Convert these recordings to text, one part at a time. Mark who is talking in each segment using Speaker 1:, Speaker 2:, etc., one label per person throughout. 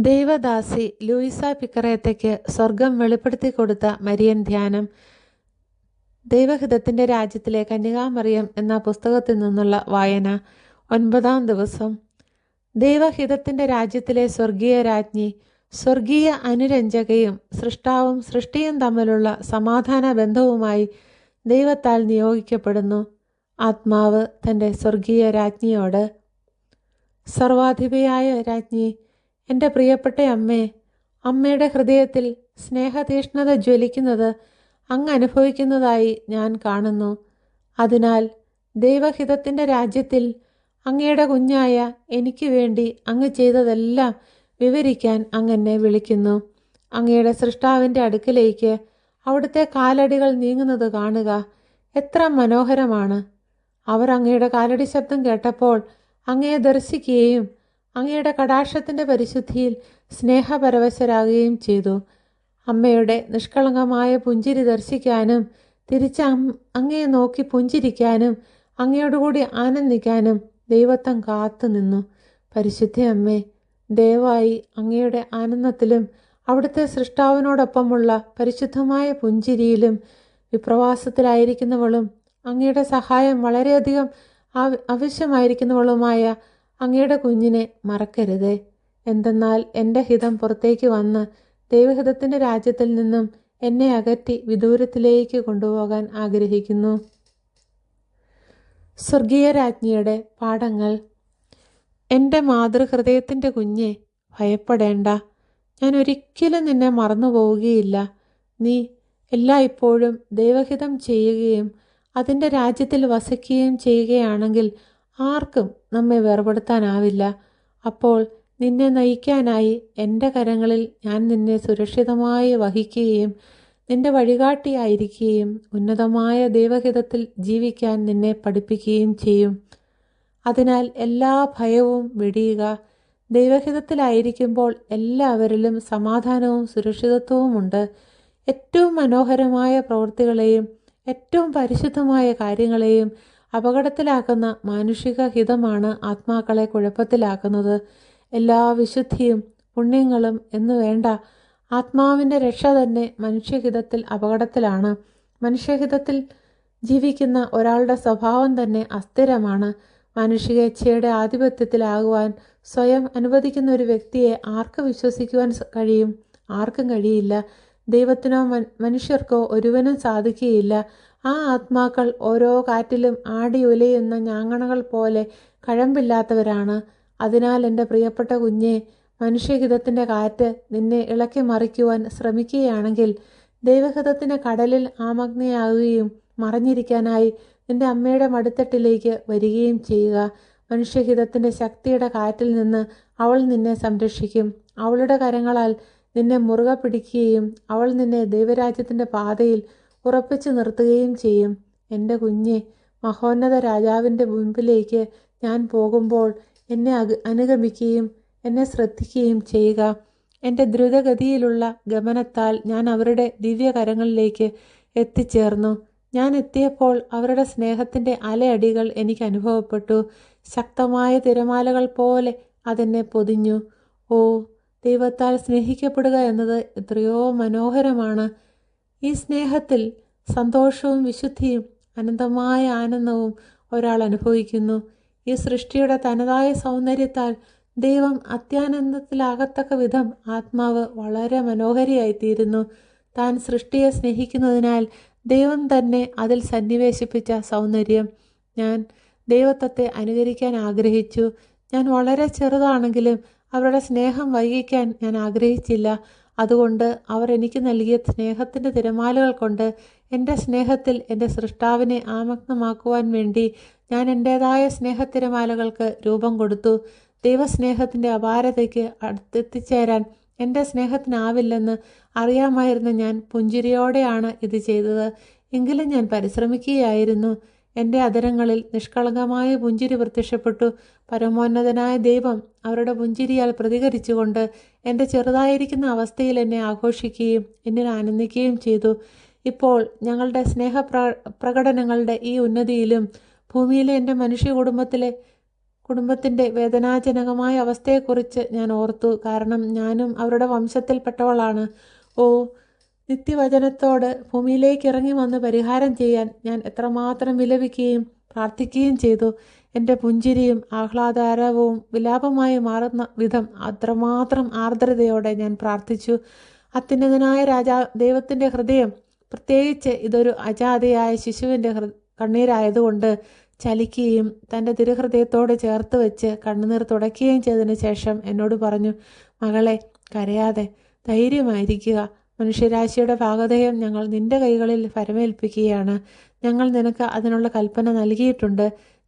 Speaker 1: ദൈവദാസി Louisa പിക്കറേത്തയ്ക്ക് സ്വർഗം വെളിപ്പെടുത്തി കൊടുത്ത മരിയൻ ധ്യാനം. ദൈവഹിതത്തിന്റെ രാജ്യത്തിലെ കന്യകാമറിയം എന്ന പുസ്തകത്തിൽ നിന്നുള്ള വായന. ഒൻപതാം ദിവസം. ദൈവഹിതത്തിന്റെ രാജ്യത്തിലെ സ്വർഗീയ രാജ്ഞി സ്വർഗീയ അനുരഞ്ജകയും സൃഷ്ടാവും സൃഷ്ടിയും തമ്മിലുള്ള സമാധാന ബന്ധവുമായി ദൈവത്താൽ നിയോഗിക്കപ്പെടുന്നു. ആത്മാവ് തന്റെ സ്വർഗീയ രാജ്ഞിയോട്. സർവാധിപയായ രാജ്ഞി എന്റെ പ്രിയപ്പെട്ട അമ്മേ അമ്മയുടെ ഹൃദയത്തിൽ സ്നേഹതീഷ്ണത ജ്വലിക്കുന്നത് അങ്ങ് അനുഭവിക്കുന്നതായി ഞാൻ കാണുന്നു. അതിനാൽ ദൈവഹിതത്തിന്റെ രാജ്യത്തിൽ അങ്ങയുടെ കുഞ്ഞായ എനിക്ക് വേണ്ടി അങ്ങ് ചെയ്തതെല്ലാം വിവരിക്കാൻ അങ്ങ് എന്നെ വിളിക്കുന്നു. അങ്ങയുടെ സൃഷ്ടാവിന്റെ അടുക്കിലേക്ക് അവിടുത്തെ കാലടികൾ നീങ്ങുന്നത് കാണുക എത്ര മനോഹരമാണ്. അവർ അങ്ങയുടെ കാലടി ശബ്ദം കേട്ടപ്പോൾ അങ്ങയെ ദർശിക്കുകയും അങ്ങയുടെ കടാക്ഷത്തിന്റെ പരിശുദ്ധിയിൽ സ്നേഹപരവശരാകുകയും ചെയ്തു. അമ്മയുടെ നിഷ്കളങ്കമായ പുഞ്ചിരി ദർശിക്കാനും തിരിച്ച് അങ്ങയെ നോക്കി പുഞ്ചിരിക്കാനും അങ്ങയോടുകൂടി ആനന്ദിക്കാനും ദൈവത്തം കാത്തു നിന്നു. പരിശുദ്ധ അമ്മേ ദയവായി അങ്ങയുടെ ആനന്ദത്തിലും അവിടുത്തെ സൃഷ്ടാവിനോടൊപ്പമുള്ള പരിശുദ്ധമായ പുഞ്ചിരിയിലും വിപ്രവാസത്തിലായിരിക്കുന്നവളും അങ്ങയുടെ സഹായം വളരെയധികം ആവശ്യമായിരിക്കുന്നവളുമായ അങ്ങയുടെ കുഞ്ഞിനെ മറക്കരുതേ. എന്തെന്നാൽ എന്റെ ഹിതം പുറത്തേക്ക് വന്ന് ദൈവഹിതത്തിന്റെ രാജ്യത്തിൽ നിന്നും എന്നെ അകറ്റി വിദൂരത്തിലേക്ക് കൊണ്ടുപോകാൻ ആഗ്രഹിക്കുന്നു. സ്വർഗീയ രാജ്ഞിയുടെ പാഠങ്ങൾ. എന്റെ മാതൃഹൃദയത്തിന്റെ കുഞ്ഞെ ഭയപ്പെടേണ്ട. ഞാൻ ഒരിക്കലും നിന്നെ മറന്നു പോവുകയില്ല നീ എല്ലായ്പ്പോഴും ദൈവഹിതം ചെയ്യുകയും അതിന്റെ രാജ്യത്തിൽ വസിക്കുകയും ചെയ്യുകയാണെങ്കിൽ ആർക്കും നമ്മെ വേർപെടുത്താനാവില്ല. അപ്പോൾ നിന്നെ നയിക്കാനായി എന്റെ കരങ്ങളിൽ ഞാൻ നിന്നെ സുരക്ഷിതമായി വഹിക്കുകയും നിന്റെ വഴികാട്ടിയായിരിക്കുകയും ഉന്നതമായ ദൈവഹിതത്തിൽ ജീവിക്കാൻ നിന്നെ പഠിപ്പിക്കുകയും ചെയ്യും. അതിനാൽ എല്ലാ ഭയവും വെടിയുക. ദൈവഹിതത്തിലായിരിക്കുമ്പോൾ എല്ലാവരിലും സമാധാനവും സുരക്ഷിതത്വവും ഉണ്ട്. ഏറ്റവും മനോഹരമായ പ്രവൃത്തികളെയും ഏറ്റവും പരിശുദ്ധമായ കാര്യങ്ങളെയും അപകടത്തിലാക്കുന്ന മാനുഷിക ഹിതമാണ് ആത്മാക്കളെ കുഴപ്പത്തിലാക്കുന്നത്. എല്ലാ വിശുദ്ധിയും പുണ്യങ്ങളും എന്നു വേണ്ട ആത്മാവിന്റെ രക്ഷ തന്നെ മനുഷ്യഹിതത്തിൽ അപകടത്തിലാണ്. മനുഷ്യഹിതത്തിൽ ജീവിക്കുന്ന ഒരാളുടെ സ്വഭാവം തന്നെ അസ്ഥിരമാണ്. മാനുഷിക ഇച്ഛയുടെ ആധിപത്യത്തിലാകുവാൻ സ്വയം അനുവദിക്കുന്ന ഒരു വ്യക്തിയെ ആർക്ക് വിശ്വസിക്കുവാൻ കഴിയും? ആർക്കും കഴിയില്ല. ദൈവത്തിനോ മനുഷ്യർക്കോ ഒരുവനും സാധിക്കുകയില്ല. ആ ആത്മാക്കൾ ഓരോ കാറ്റിലും ആടി ഉലയുന്ന ഞാങ്ങണകൾ പോലെ കഴമ്പില്ലാത്തവരാണ്. അതിനാൽ എന്റെ പ്രിയപ്പെട്ട കുഞ്ഞെ മനുഷ്യഹിതത്തിന്റെ കാറ്റ് നിന്നെ ഇളക്കി മറിക്കുവാൻ ശ്രമിക്കുകയാണെങ്കിൽ ദൈവഹിതത്തിന്റെ കടലിൽ ആമഗ്നയാകുകയും മറഞ്ഞിരിക്കാനായി നിന്റെ അമ്മയുടെ മടിത്തട്ടിലേക്ക് വരികയും ചെയ്യുക. മനുഷ്യഹിതത്തിന്റെ ശക്തിയുടെ കാറ്റിൽ നിന്ന് അവൾ നിന്നെ സംരക്ഷിക്കും. അവളുടെ കരങ്ങളാൽ നിന്നെ മുറുകെ പിടിക്കുകയും അവൾ നിന്നെ ദൈവരാജ്യത്തിന്റെ പാതയിൽ ഉറപ്പിച്ചു നിർത്തുകയും ചെയ്യും. എന്റെ കുഞ്ഞെ മഹോന്നത രാജാവിന്റെ മുൻപിലേക്ക് ഞാൻ പോകുമ്പോൾ എന്നെ അനുഗമിക്കുകയും എന്നെ ശ്രദ്ധിക്കുകയും ചെയ്യുക. എന്റെ ദ്രുതഗതിയിലുള്ള ഗമനത്താൽ ഞാൻ അവരുടെ ദിവ്യകരങ്ങളിലേക്ക് എത്തിച്ചേർന്നു. ഞാൻ എത്തിയപ്പോൾ അവരുടെ സ്നേഹത്തിന്റെ അലയടികൾ എനിക്ക് അനുഭവപ്പെട്ടു. ശക്തമായ തിരമാലകൾ പോലെ അതെന്നെ പൊതിഞ്ഞു. ഓ ദൈവത്താൽ സ്നേഹിക്കപ്പെടുക എന്നത് എത്രയോ മനോഹരമാണ്. ഈ സ്നേഹത്തിൽ സന്തോഷവും വിശുദ്ധിയും അനന്തമായ ആനന്ദവും ഒരാൾ അനുഭവിക്കുന്നു. ഈ സൃഷ്ടിയുടെ തനതായ സൗന്ദര്യത്താൽ ദൈവം അത്യാനന്ദത്തിലാകത്തക്ക വിധം ആത്മാവ് വളരെ മനോഹരിയായിത്തീരുന്നു. താൻ സൃഷ്ടിയെ സ്നേഹിക്കുന്നതിനാൽ ദൈവം തന്നെ അതിൽ സന്നിവേശിപ്പിച്ച സൗന്ദര്യം. ഞാൻ ദൈവത്വത്തെ അനുകരിക്കാൻ ആഗ്രഹിച്ചു. ഞാൻ വളരെ ചെറുതാണെങ്കിലും അവരുടെ സ്നേഹം വൈകിക്കാൻ ഞാൻ ആഗ്രഹിച്ചില്ല. അതുകൊണ്ട് അവർ എനിക്ക് നൽകിയ സ്നേഹത്തിന്റെ തിരമാലകൾ കൊണ്ട് എന്റെ സ്നേഹത്തിൽ എന്റെ സൃഷ്ടാവിനെ ആമഗ്നമാക്കുവാൻ വേണ്ടി ഞാൻ എന്റേതായ സ്നേഹത്തിരമാലകൾക്ക് രൂപം കൊടുത്തു. ദൈവസ്നേഹത്തിന്റെ അപാരതയ്ക്ക് അടുത്തെത്തിച്ചേരാൻ എന്റെ സ്നേഹത്തിനാവില്ലെന്ന് അറിയാമായിരുന്ന ഞാൻ പുഞ്ചിരിയോടെയാണ് ഇത് ചെയ്തത്. എങ്കിലും ഞാൻ പരിശ്രമിക്കുകയായിരുന്നു. എന്റെ അതരങ്ങളിൽ നിഷ്കളങ്കമായ പുഞ്ചിരി പ്രത്യക്ഷപ്പെട്ടു. പരമോന്നതനായ ദൈവം അവരുടെ പുഞ്ചിരിയാൽ പ്രതികരിച്ചുകൊണ്ട് എന്റെ ചെറുതായിരിക്കുന്ന അവസ്ഥയിൽ എന്നെ ആഘോഷിക്കുകയും എന്നിൽ ആനന്ദിക്കുകയും ചെയ്തു. ഇപ്പോൾ ഞങ്ങളുടെ സ്നേഹ പ്രകടനങ്ങളുടെ ഈ ഉന്നതിയിലും ഭൂമിയിലെ എന്റെ മനുഷ്യ കുടുംബത്തിലെ കുടുംബത്തിന്റെ വേദനാജനകമായ അവസ്ഥയെക്കുറിച്ച് ഞാൻ ഓർത്തു. കാരണം ഞാനും അവരുടെ വംശത്തിൽപ്പെട്ടവളാണ്. ഓ നിത്യവചനത്തോട് ഭൂമിയിലേക്ക് ഇറങ്ങി വന്ന് പരിഹാരം ചെയ്യാൻ ഞാൻ എത്രമാത്രം വിലപിക്കുകയും പ്രാർത്ഥിക്കുകയും ചെയ്തു. എന്റെ പുഞ്ചിരിയും ആഹ്ലാദാരവവും വിലാപമായി മാറുന്ന വിധം അത്രമാത്രം ആർദ്രതയോടെ ഞാൻ പ്രാർത്ഥിച്ചു. അത്യുന്നതനായ രാജാ ദൈവത്തിന്റെ ഹൃദയം പ്രത്യേകിച്ച് ഇതൊരു അജാതയായ ശിശുവിന്റെ ഹൃ കണ്ണീരായതുകൊണ്ട് ചലിക്കുകയും തന്റെ തിരുഹൃദയത്തോട് ചേർത്ത് വെച്ച് കണ്ണുനീർ തുടയ്ക്കുകയും ചെയ്തതിനു ശേഷം എന്നോട് പറഞ്ഞു മകളെ കരയാതെ ധൈര്യമായിരിക്കുക. മനുഷ്യരാശിയുടെ ഭാഗധേയം ഞങ്ങൾ നിന്റെ കൈകളിൽ പരമേൽപ്പിക്കുകയാണ് ഞങ്ങൾ നിനക്ക് അതിനുള്ള കൽപ്പന നൽകിയിട്ടുണ്ട്.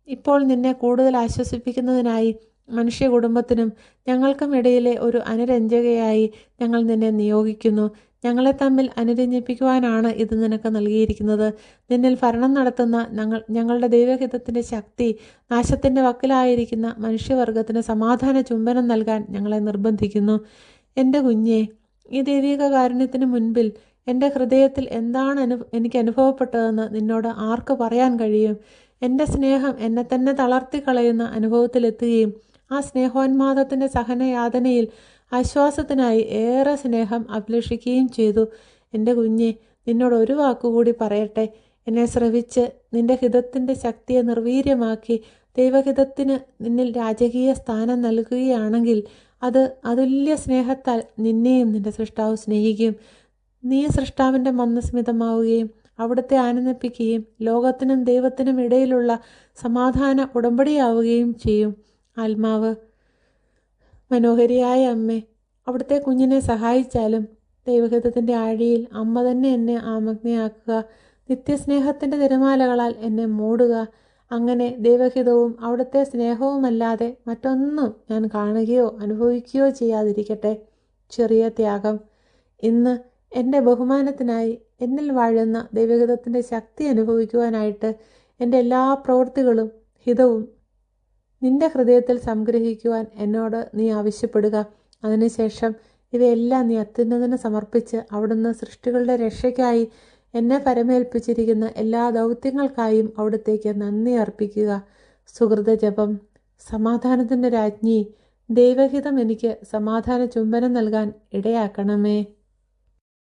Speaker 1: ഇപ്പോൾ നിന്നെ കൂടുതൽ ആശ്വസിപ്പിക്കുന്നതിനായി മനുഷ്യ കുടുംബത്തിനും ഞങ്ങൾക്കും ഇടയിലെ ഒരു അനുരഞ്ജകയായി ഞങ്ങൾ നിന്നെ നിയോഗിക്കുന്നു. ഞങ്ങളെ തമ്മിൽ അനുരഞ്ജിപ്പിക്കുവാനാണ് ഇത് നിനക്ക് നൽകിയിരിക്കുന്നത്. നിന്നിൽ ഭരണം നടത്തുന്ന ഞങ്ങൾ ഞങ്ങളുടെ ദൈവഹിതത്തിന്റെ ശക്തി നാശത്തിന്റെ വക്കിലായിരിക്കുന്ന മനുഷ്യവർഗത്തിന് സമാധാന ചുംബനം നൽകാൻ ഞങ്ങളെ നിർബന്ധിക്കുന്നു. എന്റെ കുഞ്ഞെ ഈ ദൈവിക കാരുണ്യത്തിന് മുൻപിൽ എന്റെ ഹൃദയത്തിൽ എന്താണ് അനു എനിക്ക് അനുഭവപ്പെട്ടതെന്ന് നിന്നോട് ആർക്ക് പറയാൻ കഴിയും? എന്റെ സ്നേഹം എന്നെ തന്നെ തളർത്തി കളയുന്ന അനുഭവത്തിലെത്തുകയും ആ സ്നേഹോന്മാദത്തിന്റെ സഹനയാതനയിൽ ആശ്വാസത്തിനായി ഏറെ സ്നേഹം അഭിലഷിക്കുകയും ചെയ്തു. എന്റെ കുഞ്ഞെ നിന്നോട് ഒരു വാക്കുകൂടി പറയട്ടെ. എന്നെ ശ്രവിച്ച് നിന്റെ ഹിതത്തിന്റെ ശക്തിയെ നിർവീര്യമാക്കി ദൈവഹിതത്തിന് നിന്നിൽ രാജകീയ സ്ഥാനം നൽകുകയാണെങ്കിൽ അത് അതുല്യ സ്നേഹത്താൽ നിന്നെയും നിന്റെ സൃഷ്ടാവ് സ്നേഹിക്കുകയും നീ സൃഷ്ടാവിന്റെ മന്ദസ്മിതമാവുകയും അവിടുത്തെ ആനന്ദിപ്പിക്കുകയും ലോകത്തിനും ദൈവത്തിനും ഇടയിലുള്ള സമാധാന ഉടമ്പടിയാവുകയും ചെയ്യും. ആത്മാവ് മനോഹരിയായ അമ്മേ അവിടുത്തെ കുഞ്ഞിനെ സഹായിച്ചാലും ദൈവഹിതത്തിന്റെ ആഴിയിൽ അമ്മ തന്നെ എന്നെ ആമഗ്നയാക്കുക നിത്യസ്നേഹത്തിന്റെ തിരമാലകളാൽ എന്നെ മൂടുക അങ്ങനെ ദൈവഹിതവും അവിടുത്തെ സ്നേഹവുമല്ലാതെ മറ്റൊന്നും ഞാൻ കാണുകയോ അനുഭവിക്കുകയോ ചെയ്യാതിരിക്കട്ടെ. ചെറിയ ത്യാഗം. ഇന്ന് എന്റെ ബഹുമാനത്തിനായി എന്നിൽ വാഴുന്ന ദൈവഹിതത്തിന്റെ ശക്തി അനുഭവിക്കുവാനായിട്ട് എന്റെ എല്ലാ പ്രവൃത്തികളും ഹിതവും നിന്റെ ഹൃദയത്തിൽ സംഗ്രഹിക്കുവാൻ എന്നോട് നീ ആവശ്യപ്പെടുക. അതിനുശേഷം ഇവയെല്ലാം നീ അത്യുന്നതിന് സമർപ്പിച്ച് അവിടുന്ന് സൃഷ്ടികളുടെ രക്ഷയ്ക്കായി എന്നെ പരമേൽപ്പിച്ചിരിക്കുന്ന എല്ലാ ദൗത്യങ്ങൾക്കായും അവിടത്തേക്ക് നന്ദി അർപ്പിക്കുക. സുഹൃത ജപം. സമാധാനത്തിന്റെ രാജ്ഞി ദൈവഹിതം എനിക്ക് സമാധാന ചുംബനം നൽകാൻ ഇടയാക്കണമേ.